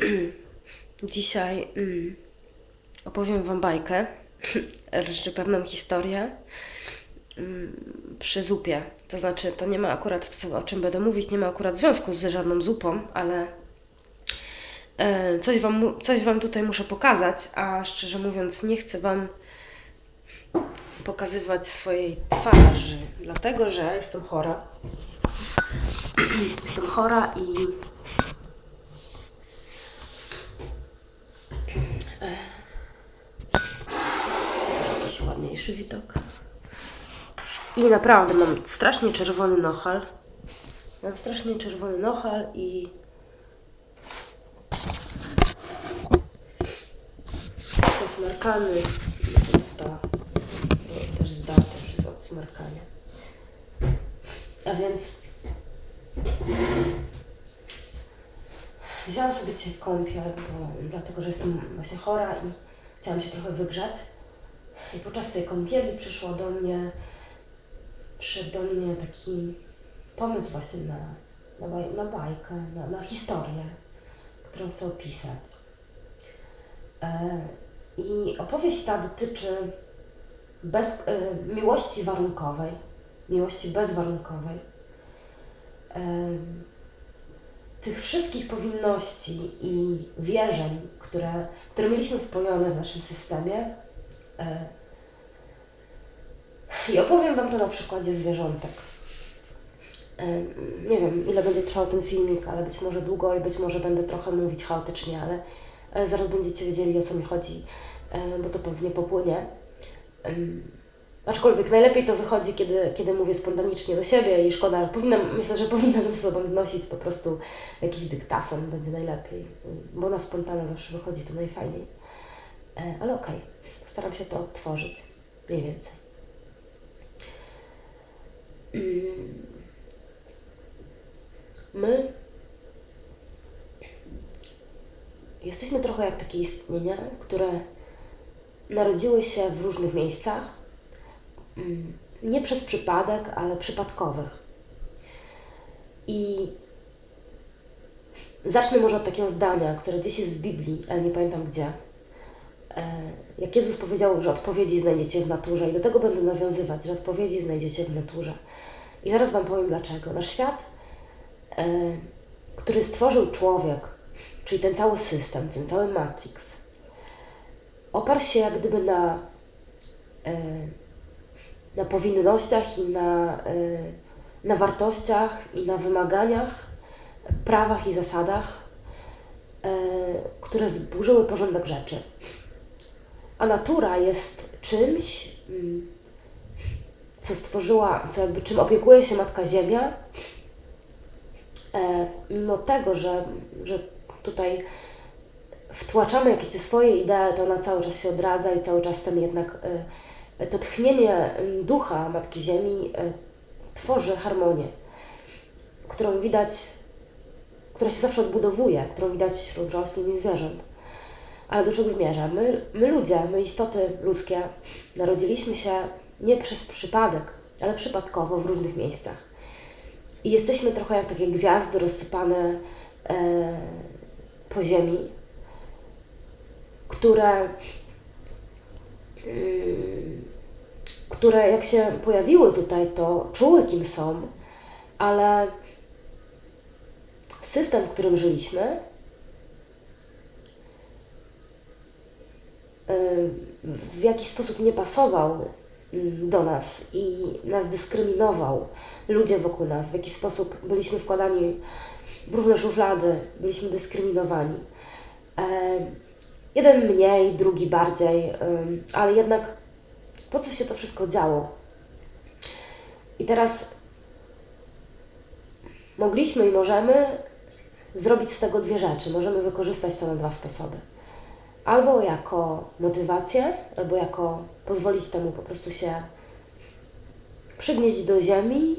Dzisiaj mm, opowiem Wam bajkę, jeszcze pewną historię mm, przy zupie. To znaczy, to nie ma akurat, co, o czym będę mówić, nie ma akurat związku z żadną zupą, ale e, coś wam, coś wam tutaj muszę pokazać, a szczerze mówiąc nie chcę Wam pokazywać swojej twarzy, dlatego że jestem chora. Jestem chora i jakiś ładniejszy widok. I naprawdę mam strasznie czerwony nohal. Mam strasznie czerwony nohal i zasmarkany usta też zdarte przez odsmarkanie. A więc wzięłam sobie dzisiaj kąpiel, bo, dlatego że jestem właśnie chora i chciałam się trochę wygrzać. I podczas tej kąpieli przyszło do mnie, przyszedł do mnie taki pomysł właśnie na, na, baj, na bajkę, na, na historię, którą chcę opisać. E, I opowieść ta dotyczy bez, e, miłości warunkowej, miłości bezwarunkowej. Em, tych wszystkich powinności i wierzeń, które, które mieliśmy wpojone w naszym systemie. E, I opowiem Wam to na przykładzie zwierzątek. E, Nie wiem, ile będzie trwał ten filmik, ale być może długo i być może będę trochę mówić chaotycznie, ale, ale zaraz będziecie wiedzieli o co mi chodzi, e, bo to pewnie popłynie. Aczkolwiek najlepiej to wychodzi, kiedy, kiedy mówię spontanicznie do siebie i szkoda, powinnam, myślę, że powinnam ze sobą nosić po prostu jakiś dyktafon, będzie najlepiej, bo na spontana zawsze wychodzi to najfajniej. E, Ale okej, staram się to odtworzyć, mniej więcej. My jesteśmy trochę jak takie istnienia, które narodziły się w różnych miejscach, mm, nie przez przypadek, ale przypadkowych. I zacznę może od takiego zdania, które gdzieś jest w Biblii, ale nie pamiętam gdzie. E, Jak Jezus powiedział, że odpowiedzi znajdziecie w naturze, i do tego będę nawiązywać, że odpowiedzi znajdziecie w naturze. I zaraz Wam powiem dlaczego. Nasz świat, e, który stworzył człowiek, czyli ten cały system, ten cały Matrix, oparł się jak gdyby na, e, na powinnościach i na, na wartościach i na wymaganiach, prawach i zasadach, które zburzyły porządek rzeczy. A natura jest czymś, mm, co stworzyła, co jakby czym opiekuje się Matka Ziemia, e, mimo tego, że, że tutaj wtłaczamy jakieś te swoje idee, to ona cały czas się odradza i cały czas ten jednak e, to tchnienie m, ducha Matki Ziemi e, tworzy harmonię, którą widać, która się zawsze odbudowuje, którą widać wśród roślin i zwierząt. Ale do czego? My, my ludzie, my istoty ludzkie, narodziliśmy się nie przez przypadek, ale przypadkowo w różnych miejscach. I jesteśmy trochę jak takie gwiazdy rozsypane e, po ziemi, które, mm, które jak się pojawiły tutaj, to czuły kim są, ale system, w którym żyliśmy, w jakiś sposób nie pasował mm, do nas i nas dyskryminował. Ludzie wokół nas, w jakiś sposób byliśmy wkładani w różne szuflady, byliśmy dyskryminowani. E, Jeden mniej, drugi bardziej, ym, ale jednak po co się to wszystko działo? I teraz mogliśmy i możemy zrobić z tego dwie rzeczy. Możemy wykorzystać to na dwa sposoby. Albo jako motywację, albo jako pozwolić temu po prostu się przygnieść do ziemi.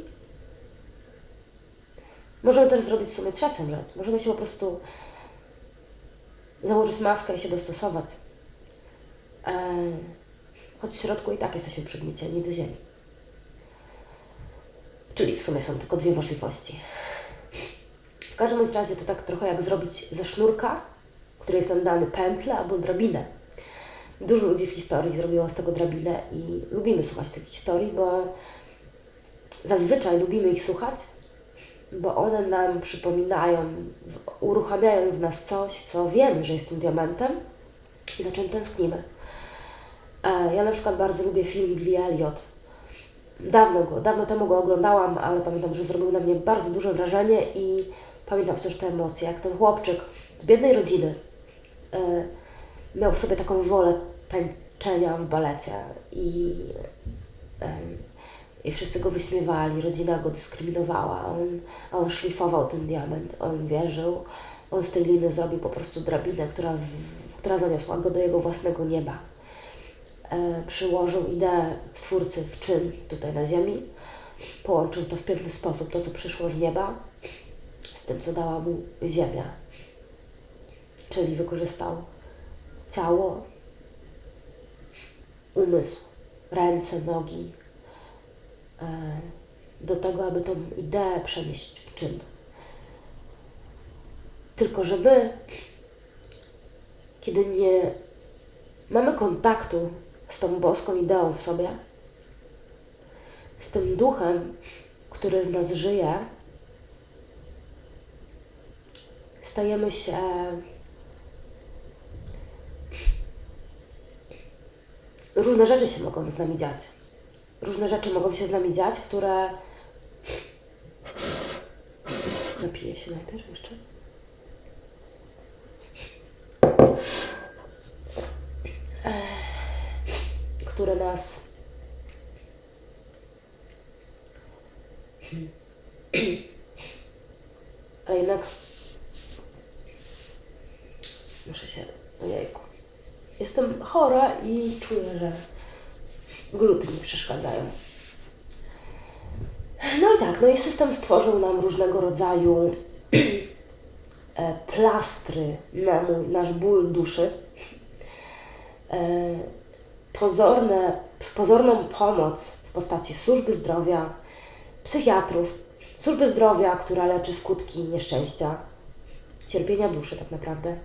Możemy też zrobić w sumie trzecią rzecz. Możemy się po prostu założyć maskę i się dostosować. E, choć w środku i tak jesteśmy przygniecieni do ziemi. Czyli w sumie są tylko dwie możliwości. W każdym razie to tak trochę jak zrobić ze sznurka której jest nam dany pętlę albo drabinę. Dużo ludzi w historii zrobiło z tego drabinę i lubimy słuchać tych historii, bo zazwyczaj lubimy ich słuchać, bo one nam przypominają, uruchamiają w nas coś, co wiemy, że jest tym diamentem i za czym tęsknimy. E, Ja na przykład bardzo lubię film Billy Elliot. Dawno, go, dawno temu go oglądałam, ale pamiętam, że zrobił na mnie bardzo duże wrażenie i pamiętam wciąż te emocje, jak ten chłopczyk z biednej rodziny miał w sobie taką wolę tańczenia w balecie i, i wszyscy go wyśmiewali, rodzina go dyskryminowała, a on, a on szlifował ten diament, on wierzył, on z tej liny zrobił po prostu drabinę, która, która zaniosła go do jego własnego nieba. E, przyłożył ideę Stwórcy w czyn tutaj na ziemi, połączył to w piękny sposób, to co przyszło z nieba, z tym, co dała mu ziemia. Czyli wykorzystał ciało, umysł, ręce, nogi e, do tego, aby tą ideę przenieść w czyn. Tylko, że my, kiedy nie mamy kontaktu z tą boską ideą w sobie, z tym duchem, który w nas żyje, stajemy się różne rzeczy się mogą z nami dziać. Różne rzeczy mogą się z nami dziać, które. Napiję się najpierw jeszcze. Które nas. Ale jednak. Muszę się. Ojejku. Jestem chora i czuję, że gluty mi przeszkadzają. No i tak, no i system stworzył nam różnego rodzaju e, plastry na mój, nasz ból duszy. E, pozorne, pozorną pomoc w postaci służby zdrowia, psychiatrów, służby zdrowia, która leczy skutki nieszczęścia, cierpienia duszy tak naprawdę.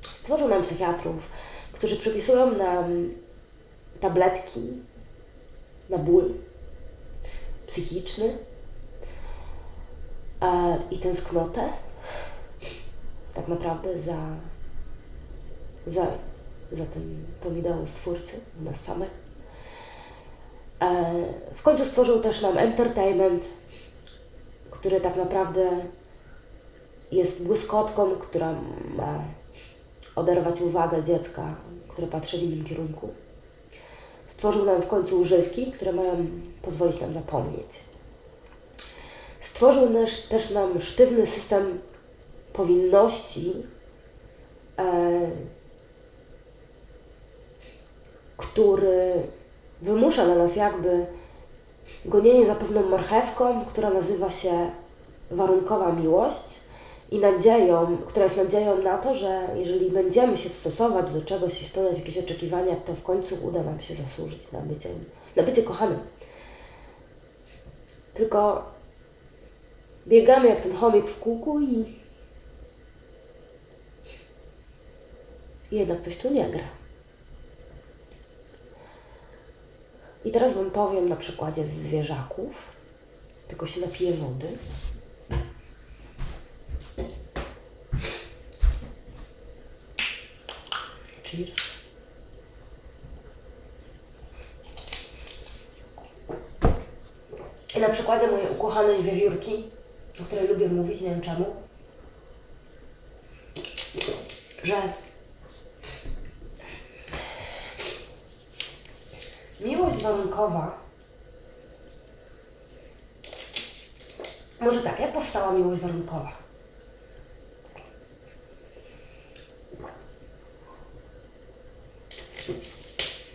Stworzył nam psychiatrów, którzy przypisują nam tabletki na ból psychiczny e, i tęsknotę tak naprawdę za, za, za tym, tą ideą Stwórcy w nas samych. E, w końcu stworzył też nam entertainment, który tak naprawdę jest błyskotką, która ma oderwać uwagę dziecka, które patrzy w innym kierunku. Stworzył nam w końcu używki, które mają pozwolić nam zapomnieć. Stworzył też, nam sztywny system powinności, e, który wymusza na nas jakby gonienie za pewną marchewką, która nazywa się warunkowa miłość i nadzieją, która jest nadzieją na to, że jeżeli będziemy się stosować do czegoś spełniać jakieś oczekiwania, to w końcu uda nam się zasłużyć na bycie, na bycie kochanym. Tylko biegamy jak ten chomik w kółku i, i jednak coś tu nie gra. I teraz Wam powiem na przykładzie zwierzaków, tylko się napiję wody. Cheers. I na przykładzie mojej ukochanej wiewiórki, o której lubię mówić, nie wiem czemu, że miłość warunkowa. Może tak, jak powstała miłość warunkowa?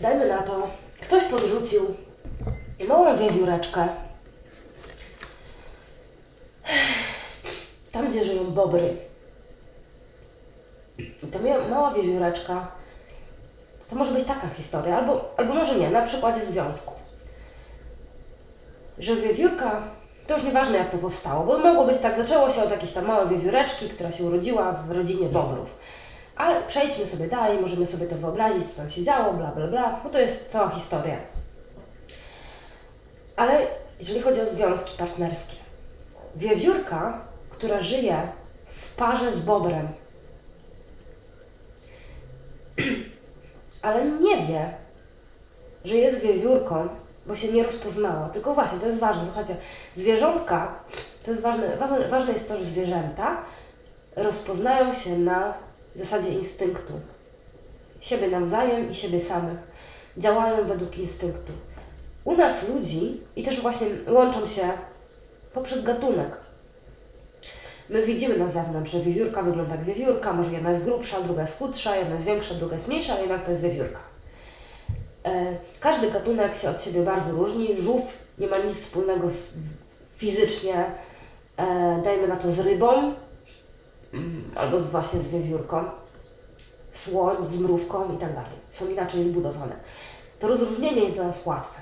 Dajmy na to, ktoś podrzucił małą wiewióreczkę tam, gdzie żyją bobry. I ta mała wiewióreczka to może być taka historia, albo, albo może nie, na przykładzie związku. Że wiewiórka, to już nieważne jak to powstało, bo mogło być tak, zaczęło się od jakiejś tam małej wiewióreczki, która się urodziła w rodzinie bobrów. Ale przejdźmy sobie dalej, możemy sobie to wyobrazić, co tam się działo, bla, bla, bla, bo to jest cała historia. Ale jeżeli chodzi o związki partnerskie, wiewiórka, która żyje w parze z bobrem, ale nie wie, że jest wiewiórką, bo się nie rozpoznała. Tylko właśnie, to jest ważne, słuchajcie, zwierzątka, to jest ważne, ważne, ważne jest to, że zwierzęta rozpoznają się na zasadzie instynktu. Siebie nawzajem i siebie samych. Działają według instynktu. U nas ludzi, i też właśnie łączą się poprzez gatunek. My widzimy na zewnątrz, że wiewiórka wygląda jak wiewiórka, może jedna jest grubsza, druga jest chudsza, jedna jest większa, druga jest mniejsza, ale jednak to jest wiewiórka. E, każdy gatunek się od siebie bardzo różni. Żółw nie ma nic wspólnego fizycznie, e, dajmy na to z rybą, albo z, właśnie z wiewiórką, słoń z mrówką i tak dalej. Są inaczej zbudowane. To rozróżnienie jest dla nas łatwe.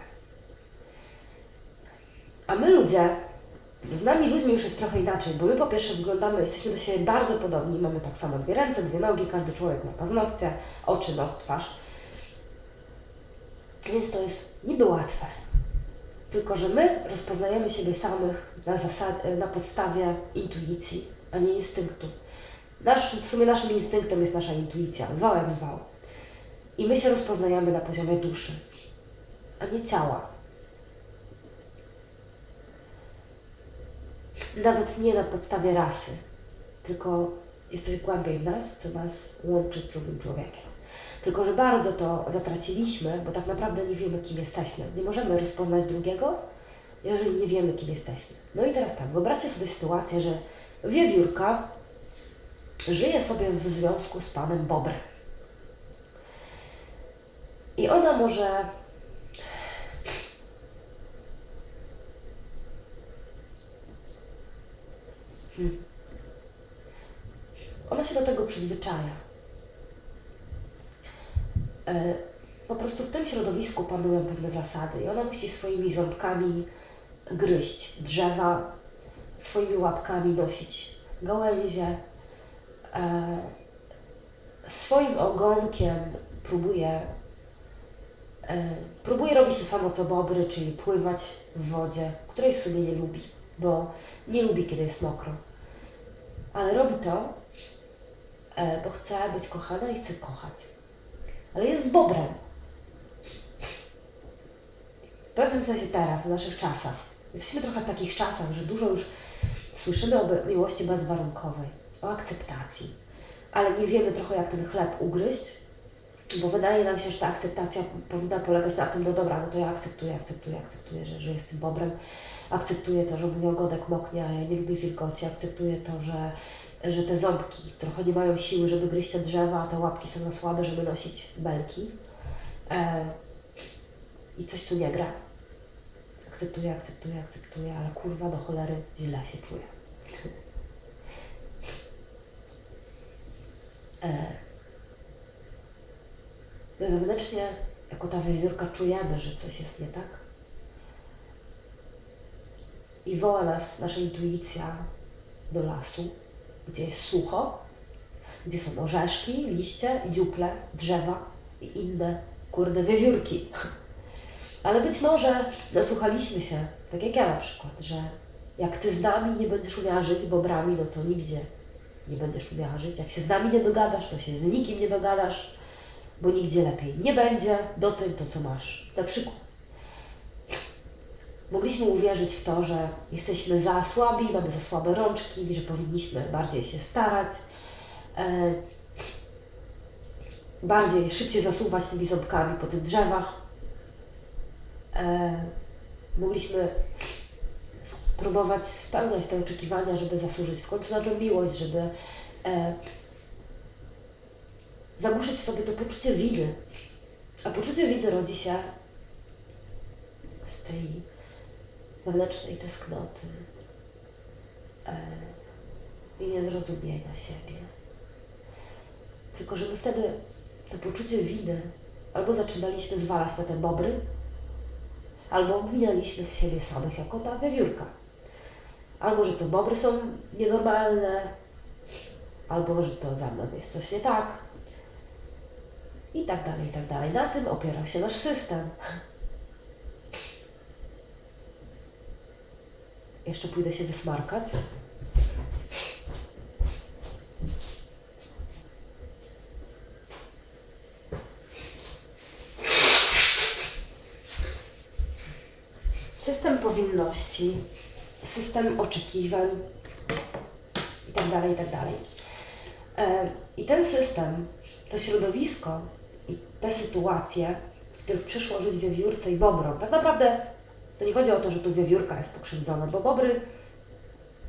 A my ludzie, z nami ludźmi już jest trochę inaczej, bo my po pierwsze wyglądamy, jesteśmy do siebie bardzo podobni, mamy tak samo dwie ręce, dwie nogi, każdy człowiek ma paznokcie, oczy, nos, twarz. Więc to jest niby łatwe. Tylko, że my rozpoznajemy siebie samych na, zasad, na podstawie intuicji, a nie instynktu. Nasz, w sumie naszym instynktem jest nasza intuicja, zwał jak zwał. I my się rozpoznajemy na poziomie duszy, a nie ciała. Nawet nie na podstawie rasy, tylko jest coś głębiej w nas, co nas łączy z drugim człowiekiem. Tylko, że bardzo to zatraciliśmy, bo tak naprawdę nie wiemy, kim jesteśmy. Nie możemy rozpoznać drugiego, jeżeli nie wiemy, kim jesteśmy. No i teraz tak, wyobraźcie sobie sytuację, że wiewiórka żyje sobie w związku z panem Bobrem. I ona może hmm. Ona się do tego przyzwyczaja. E, po prostu w tym środowisku panują pewne zasady i ona musi swoimi ząbkami gryźć drzewa, swoimi łapkami nosić gałęzie, e, swoim ogonkiem próbuje, e, próbuje robić to samo co bobry, czyli pływać w wodzie, której w sumie nie lubi, bo nie lubi, kiedy jest mokro. Ale robi to, bo chce być kochana i chce kochać ale jest z bobrem. W pewnym sensie teraz, w naszych czasach, jesteśmy trochę w takich czasach, że dużo już słyszymy o miłości bezwarunkowej, o akceptacji, ale nie wiemy trochę, jak ten chleb ugryźć, bo wydaje nam się, że ta akceptacja powinna polegać na tym, no dobra, no to ja akceptuję, akceptuję, akceptuję, że, że jestem bobrem, akceptuję to, że mój ogonek moknie, a ja nie lubię wilgoci, akceptuję to, że że te ząbki trochę nie mają siły, żeby gryźć te drzewa, a te łapki są za słabe, żeby nosić belki. E, I coś tu nie gra. Akceptuję, akceptuję, akceptuję, ale kurwa do cholery źle się czuję. E, my wewnętrznie, jako ta wiewiórka, czujemy, że coś jest nie tak. I woła nas nasza intuicja do lasu, gdzie jest sucho, gdzie są orzeszki, liście, dziuple, drzewa i inne, kurde, wiewiórki. Ale być może nasłuchaliśmy się, tak jak ja na przykład, że jak Ty z nami nie będziesz umiała żyć bobrami, no to nigdzie nie będziesz umiała żyć. Jak się z nami nie dogadasz, to się z nikim nie dogadasz, bo nigdzie lepiej nie będzie. Doceń to, co masz. Na przykład mogliśmy uwierzyć w to, że jesteśmy za słabi, mamy za słabe rączki, że powinniśmy bardziej się starać, e, bardziej, szybciej zasuwać tymi ząbkami po tych drzewach. E, mogliśmy spróbować spełniać te oczekiwania, żeby zasłużyć w końcu na tę miłość, żeby e, zagłuszyć w sobie to poczucie winy. A poczucie winy rodzi się z tej wewnętrznej tęsknoty e, i niezrozumienia siebie. Tylko, że my wtedy to poczucie winy albo zaczynaliśmy zwalać na te bobry, albo obwinialiśmy z siebie samych jako ta wiewiórka. Albo, że to bobry są nienormalne, albo że to za mną jest coś nie tak. I tak dalej, i tak dalej. Na tym opierał się nasz system. Jeszcze pójdę się wysmarkać. System powinności, system oczekiwań i tak dalej, i tak. E, I ten system, to środowisko i te sytuacje, w których przyszło żyć wiewiórce i bobrom, tak naprawdę to nie chodzi o to, że tu wiewiórka jest pokrzywdzona, bo bobry,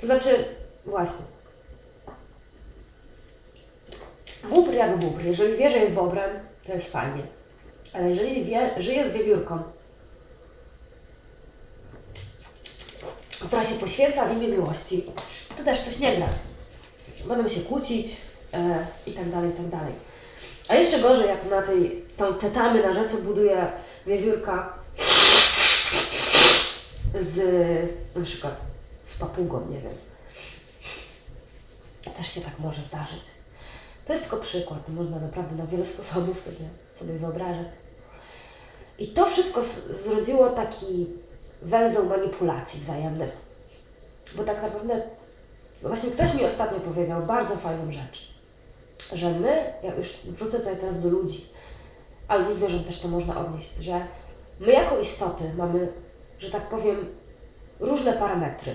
to znaczy, właśnie, bóbr jak bóbr, jeżeli wie, że jest bobrem, to jest fajnie, ale jeżeli wie, żyje z wiewiórką, która się poświęca w imię miłości, to też coś nie gra. Będą się kłócić e, i tak dalej, i tak dalej. A jeszcze gorzej, jak na tej, tą tetamy na rzece buduje wiewiórka z, na przykład z papugą, nie wiem. Też się tak może zdarzyć. To jest tylko przykład, to można naprawdę na wiele sposobów sobie, sobie wyobrażać. I to wszystko zrodziło taki węzeł manipulacji wzajemnych. Bo tak naprawdę, no właśnie ktoś mi ostatnio powiedział bardzo fajną rzecz, że my, ja już wrócę tutaj teraz do ludzi, ale do zwierząt też to można odnieść, że my jako istoty mamy, że tak powiem, różne parametry.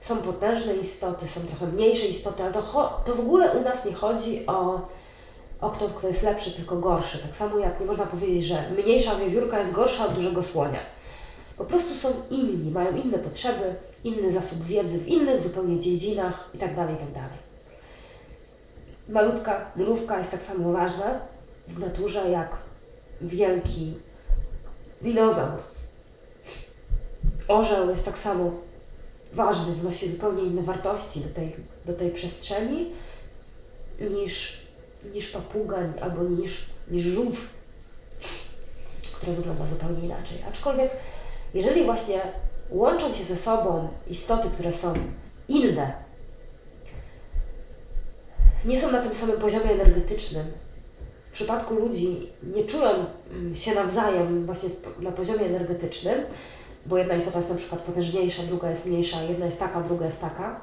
Są potężne istoty, są trochę mniejsze istoty, ale to, to w ogóle u nas nie chodzi o, o kto, kto jest lepszy, tylko gorszy. Tak samo jak nie można powiedzieć, że mniejsza wiewiórka jest gorsza od dużego słonia. Po prostu są inni, mają inne potrzeby, inny zasób wiedzy w innych zupełnie dziedzinach itd. itd. Malutka mrówka jest tak samo ważna w naturze jak wielki dinozaur. Orzeł jest tak samo ważny, wnosi zupełnie inne wartości do tej, do tej przestrzeni niż, niż papuga albo niż, niż żółw, które wygląda zupełnie inaczej. Aczkolwiek, jeżeli właśnie łączą się ze sobą istoty, które są inne, nie są na tym samym poziomie energetycznym, w przypadku ludzi nie czują mm, się nawzajem właśnie na poziomie energetycznym, bo jedna istota jest na przykład potężniejsza, druga jest mniejsza, jedna jest taka, druga jest taka,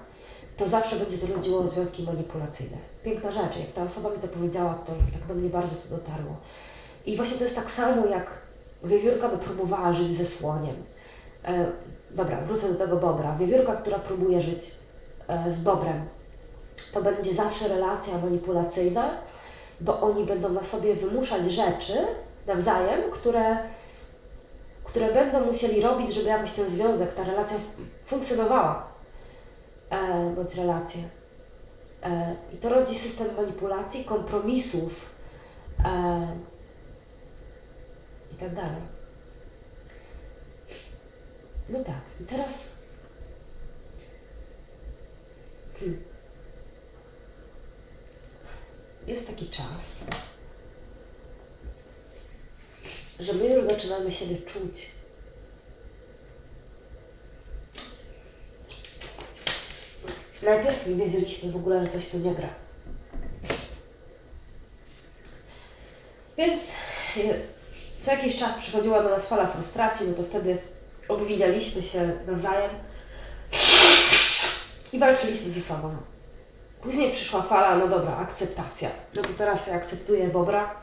to zawsze będzie to rodziło związki manipulacyjne. Piękna rzecz, jak ta osoba mi to powiedziała, to tak do mnie bardzo to dotarło. I właśnie to jest tak samo, jak wiewiórka by próbowała żyć ze słoniem. E, dobra, wrócę do tego bobra. Wiewiórka, która próbuje żyć e, z bobrem, to będzie zawsze relacja manipulacyjna, bo oni będą na sobie wymuszać rzeczy nawzajem, które, które będą musieli robić, żeby jakoś ten związek, ta relacja funkcjonowała, e, bądź relacje. E, I to rodzi system manipulacji, kompromisów e, i tak dalej. No tak, teraz. Jest taki czas, że my już zaczynamy siebie czuć. Najpierw nie wiedzieliśmy w ogóle, że coś tu nie gra. Więc e, co jakiś czas przychodziła do nas fala frustracji, no to wtedy obwinialiśmy się nawzajem i walczyliśmy ze sobą. Później przyszła fala, no dobra, akceptacja. No to teraz ja akceptuję Bobra.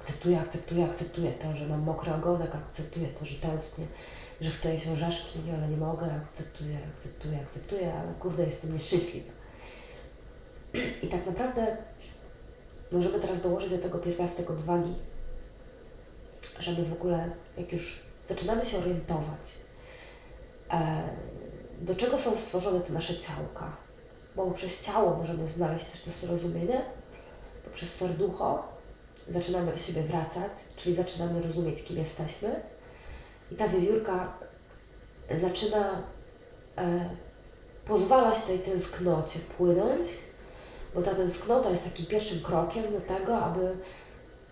Akceptuję, akceptuję, akceptuję to, że mam mokry ogonek, akceptuję to, że tęsknię, że chcę jeść orzeszki, ale nie mogę, akceptuję, akceptuję, akceptuję, ale kurde, jestem nieszczęśliwa. I tak naprawdę możemy teraz dołożyć do tego pierwiastek odwagi, żeby w ogóle, jak już zaczynamy się orientować, e, do czego są stworzone te nasze ciałka, bo poprzez ciało możemy znaleźć też to zrozumienie, poprzez serducho zaczynamy do siebie wracać, czyli zaczynamy rozumieć, kim jesteśmy. I ta wiewiórka zaczyna e, pozwalać tej tęsknocie płynąć, bo ta tęsknota jest takim pierwszym krokiem do tego, aby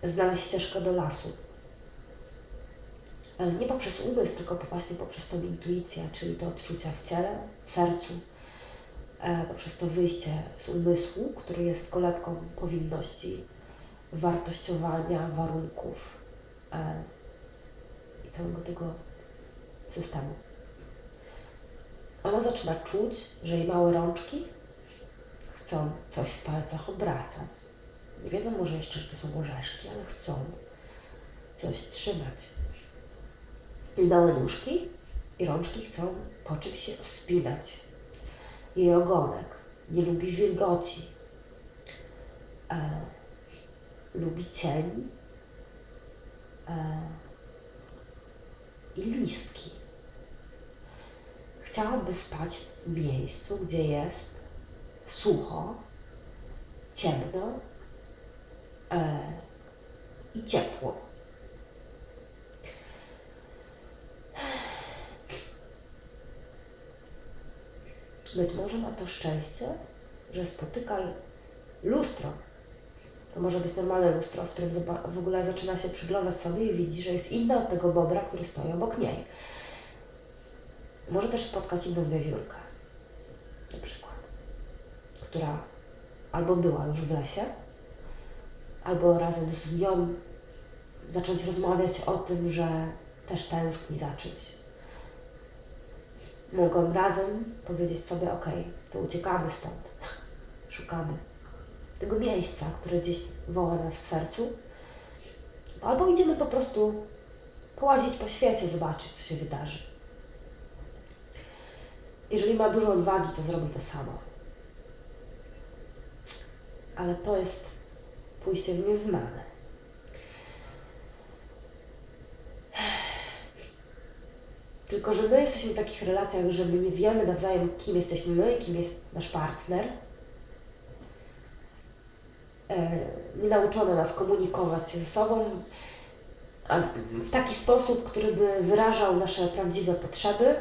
znaleźć ścieżkę do lasu. Ale nie poprzez umysł, tylko właśnie poprzez tą intuicję, czyli te odczucia w ciele, w sercu, e, poprzez to wyjście z umysłu, który jest kolebką powinności, wartościowania warunków e, i całego tego systemu. Ona zaczyna czuć, że jej małe rączki chcą coś w palcach obracać. Nie wiedzą może jeszcze, że to są orzeszki, ale chcą coś trzymać. I małe nóżki i rączki chcą po czymś się wspinać. Jej ogonek nie lubi wilgoci. E, lubi cień e, i listki. Chciałaby spać w miejscu, gdzie jest sucho, ciemno e, i ciepło. Być może ma to szczęście, że spotyka lustro. To może być normalne lustro, w którym w ogóle zaczyna się przyglądać sobie i widzi, że jest inna od tego bobra, który stoi obok niej. Może też spotkać inną wiewiórkę, na przykład, która albo była już w lesie, albo razem z nią zacząć rozmawiać o tym, że też tęskni za czymś. Mogą razem powiedzieć sobie, ok, to uciekamy stąd, szukamy tego miejsca, które gdzieś woła nas w sercu, albo idziemy po prostu połazić po świecie, zobaczyć, co się wydarzy. Jeżeli ma dużo odwagi, to zrobi to samo. Ale to jest pójście w nieznane. Tylko, że my jesteśmy w takich relacjach, że my nie wiemy nawzajem, kim jesteśmy my, kim jest nasz partner. E, nie nauczono nas komunikować się ze sobą a w taki sposób, który by wyrażał nasze prawdziwe potrzeby.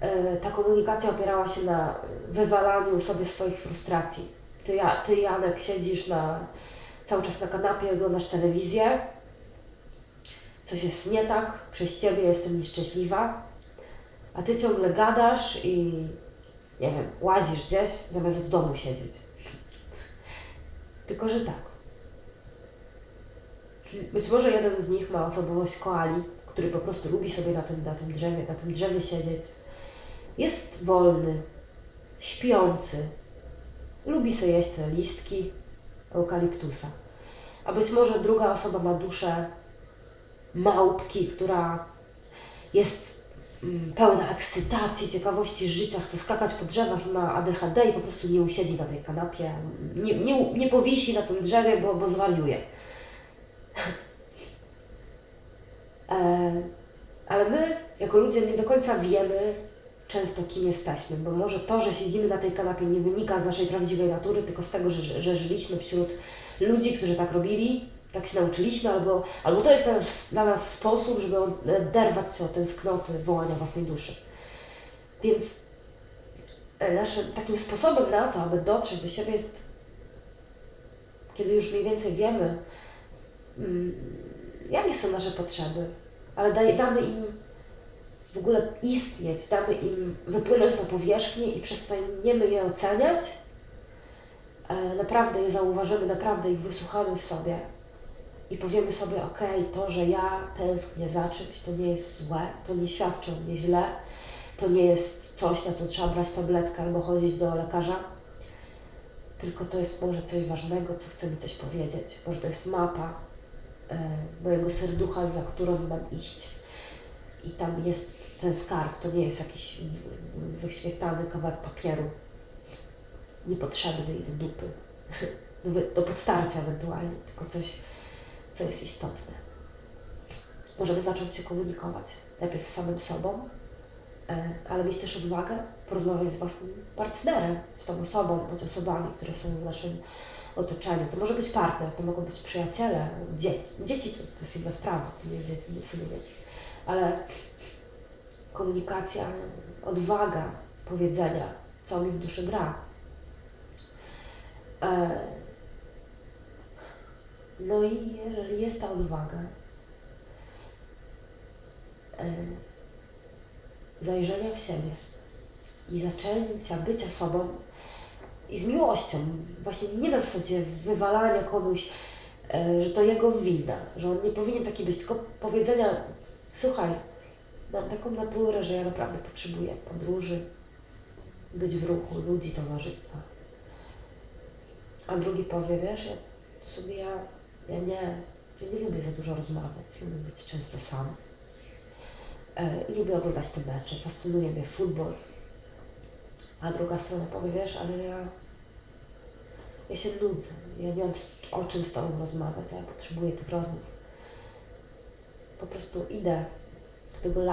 E, ta komunikacja opierała się na wywalaniu sobie swoich frustracji. Ty, ty Janek, siedzisz na, cały czas na kanapie, oglądasz telewizję, coś jest nie tak, przez Ciebie jestem nieszczęśliwa, a Ty ciągle gadasz i nie wiem, łazisz gdzieś, zamiast w domu siedzieć. Tylko, że tak. Być może jeden z nich ma osobowość koali, który po prostu lubi sobie na tym, na tym drzewie, na tym drzewie siedzieć. Jest wolny, śpiący, lubi sobie jeść te listki eukaliptusa. A być może druga osoba ma duszę małpki, która jest mm, pełna ekscytacji, ciekawości życia, chce skakać po drzewach ma ADHD i po prostu nie usiedzi na tej kanapie, nie, nie, nie powisi na tym drzewie, bo, bo zwariuje. E, ale my, jako ludzie, nie do końca wiemy często, kim jesteśmy, bo może to, że siedzimy na tej kanapie, nie wynika z naszej prawdziwej natury, tylko z tego, że, że żyliśmy wśród ludzi, którzy tak robili, tak się nauczyliśmy, albo, albo to jest dla nas, dla nas sposób, żeby oderwać się od tęsknoty wołania własnej duszy. Więc e, naszym takim sposobem na to, aby dotrzeć do siebie jest, kiedy już mniej więcej wiemy, mm, jakie są nasze potrzeby, ale daj, damy im w ogóle istnieć, damy im wypłynąć na powierzchnię i przestaniemy je oceniać, e, naprawdę je zauważymy, naprawdę ich wysłuchamy w sobie i powiemy sobie, ok, to, że ja tęsknię za czymś, to nie jest złe, to nie świadczy o mnie źle, to nie jest coś, na co trzeba brać tabletkę albo chodzić do lekarza, tylko to jest może coś ważnego, co chce mi coś powiedzieć, może to jest mapa e, mojego serducha, za którą mam iść. I tam jest ten skarb, to nie jest jakiś wyświetlany kawałek papieru, niepotrzebny i do dupy, do, do podstarcia ewentualnie, tylko coś co jest istotne. Możemy zacząć się komunikować najpierw z samym sobą, e, ale mieć też odwagę porozmawiać z własnym partnerem, z tą osobą, bądź osobami, które są w naszym otoczeniu. To może być partner, to mogą być przyjaciele, dzieci. Dzieci to, to jest inna sprawa, to nie dzieci, nie sobie dzieci. Ale komunikacja, odwaga powiedzenia, co mi w duszy gra. E, no i jeżeli jest ta odwaga zajrzenia w siebie i zaczęcia bycia sobą, i z miłością, właśnie nie na zasadzie wywalania komuś, e, że to jego wina, że on nie powinien taki być, tylko powiedzenia, słuchaj, mam taką naturę, że ja naprawdę potrzebuję podróży, być w ruchu, ludzi, towarzystwa. A drugi powie, wiesz, ja w sumie ja, ja nie, ja nie lubię za dużo rozmawiać, lubię być często sam. E, lubię oglądać te mecze, fascynuje mnie futbol. A druga strona powie, wiesz, ale ja, ja się nudzę, ja nie mam o czym z Tobą rozmawiać, ja potrzebuję tych rozmów. Po prostu idę do tego